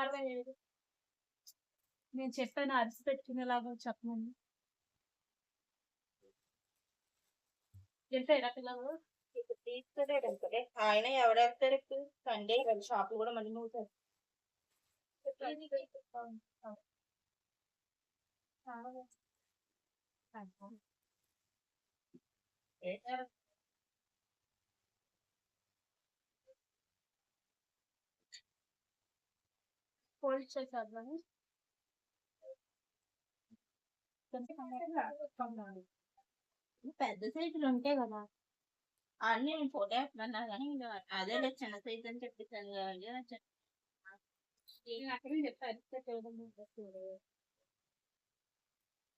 ఐదు నేను చెప్పాను అరిసి పెట్టుకునేలాగా చెప్పమని. వెళ్తాయిరా పిల్లలు? ఇప్పుడు అనుకోలే ఆయన ఎవరెళ్తారు ఇప్పుడు? సండే కదా షాపులు కూడా మళ్ళీ నువ్వు ఫోల్డ్ చేసేద్దాము పెద్ద సైజులు ఉంటాయి కదా. అన్ని నేను ఫోటో వేస్తున్నా కానీ అదే లేదు చిన్న సైజ్ అని చెప్పేసాను అక్కడే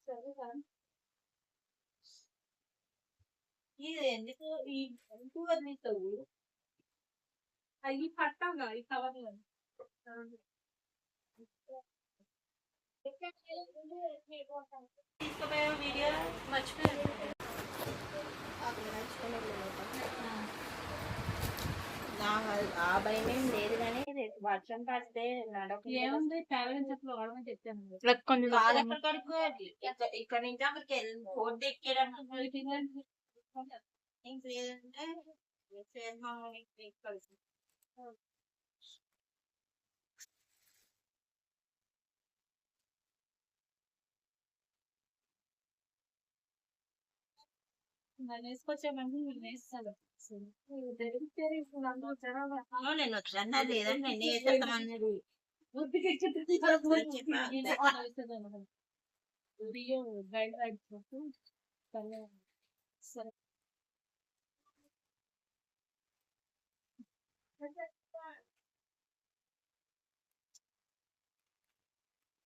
సరే సార్ ఇది ఎందుకు? ఈ ఎందుకు వదిలేస్తావు అవి పట్టాగా ఈ కవర్లు. తీసుకుపోయే వీడియో? మర్చిపోయాను ఆ భయం ఏం లేదు కానీ వర్షం పడితే ఏముంది పేరెంట్స్ చెప్పలు వాడమని చెప్పాను కాలు ఎక్కడ ఇక్కడ- నుంచి అక్కడికి వెళ్ళి బోర్డు ఎక్కేయడానికి ఇంక బియ్యం గైడ్ రైడ్ సరే.